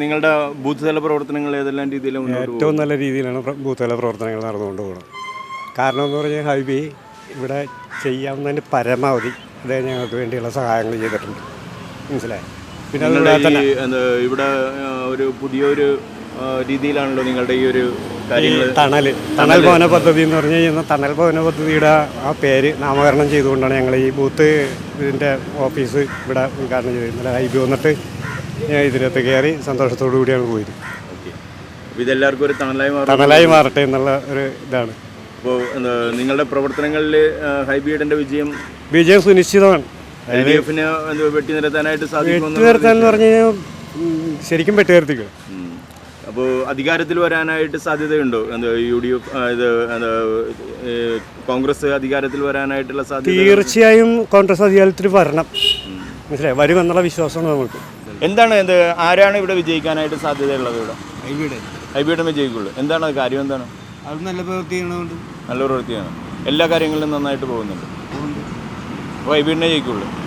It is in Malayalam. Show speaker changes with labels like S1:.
S1: നിങ്ങളുടെ ബൂത്ത് തല പ്രവർത്തനങ്ങൾ ഏതെല്ലാം രീതിയിൽ
S2: ഏറ്റവും നല്ല രീതിയിലാണ് ബൂത്തുതല പ്രവർത്തനങ്ങൾ നടന്നുകൊണ്ട് പോകുന്നത്. കാരണം എന്ന് പറഞ്ഞാൽ ഹൈബി ഇവിടെ ചെയ്യാവുന്നതിന് പരമാവധി അദ്ദേഹം ഞങ്ങൾക്ക് വേണ്ടിയുള്ള സഹായങ്ങൾ ചെയ്തിട്ടുണ്ട്. മനസ്സിലായി? പിന്നെ തന്നെ
S1: ഇവിടെ ഒരു പുതിയൊരു രീതിയിലാണല്ലോ നിങ്ങളുടെ ഈ ഒരു
S2: തണൽ തണൽ ഭവന പദ്ധതി എന്ന് പറഞ്ഞു കഴിഞ്ഞാൽ തണൽ ഭവന പദ്ധതിയുടെ ആ പേര് നാമകരണം ചെയ്തുകൊണ്ടാണ് ഞങ്ങൾ ഈ ബൂത്ത് ഇതിന്റെ ഓഫീസ് ഇവിടെ ഉദ്ഘാടനം ചെയ്തത് ഇന്നലെ ഹൈബി വന്നിട്ട് ഞാൻ ഇതിനകത്ത് കയറി സന്തോഷത്തോടു കൂടിയാണ് പോയത്.
S1: ഇതെല്ലാവർക്കും ഒരു തണലായി
S2: തണലായി മാറട്ടെ എന്നുള്ള ഒരു ഇതാണ്.
S1: അപ്പോൾ നിങ്ങളുടെ പ്രവർത്തനങ്ങളിൽ ഹൈബീഡിന്റെ വിജയം
S2: വിജയം സുനിശ്ചിതമാണ്.
S1: എൽ ഡി എഫിന് വെട്ടി നിരത്താനായിട്ട് സാധിക്കും
S2: നിർത്താൻ എന്ന് പറഞ്ഞു കഴിഞ്ഞാൽ ശരിക്കും വെട്ടുനിർത്തിക്കും
S1: അപ്പോൾ അധികാരത്തിൽ വരാനായിട്ട് സാധ്യതയുണ്ടോ? എന്താ യു ഡി എഫ് ഇത് കോൺഗ്രസ് അധികാരത്തിൽ വരാനായിട്ടുള്ള സാധ്യത
S2: തീർച്ചയായും കോൺഗ്രസ് അധികാരത്തിൽ വരണം. മനസ്സിലായി? വരുമെന്നുള്ള വിശ്വാസമാണ് നമുക്ക്
S1: എന്താണ് എന്ത് ആരാണ് ഇവിടെ വിജയിക്കാനായിട്ട് സാധ്യതയുള്ളത് ഇവിടെ? ഹൈബിയുടെ. വിജയിക്കുള്ളൂ. എന്താണ് അത് കാര്യം? എന്താണ്?
S3: അത് നല്ല പ്രവൃത്തി ചെയ്യണതുകൊണ്ട്.
S1: നല്ല പ്രവൃത്തിയാണ്. എല്ലാ കാര്യങ്ങളിലും നന്നായിട്ട് പോകുന്നുണ്ട്. അപ്പോൾ ഹൈബിഡിനെ ജയിക്കുള്ളൂ.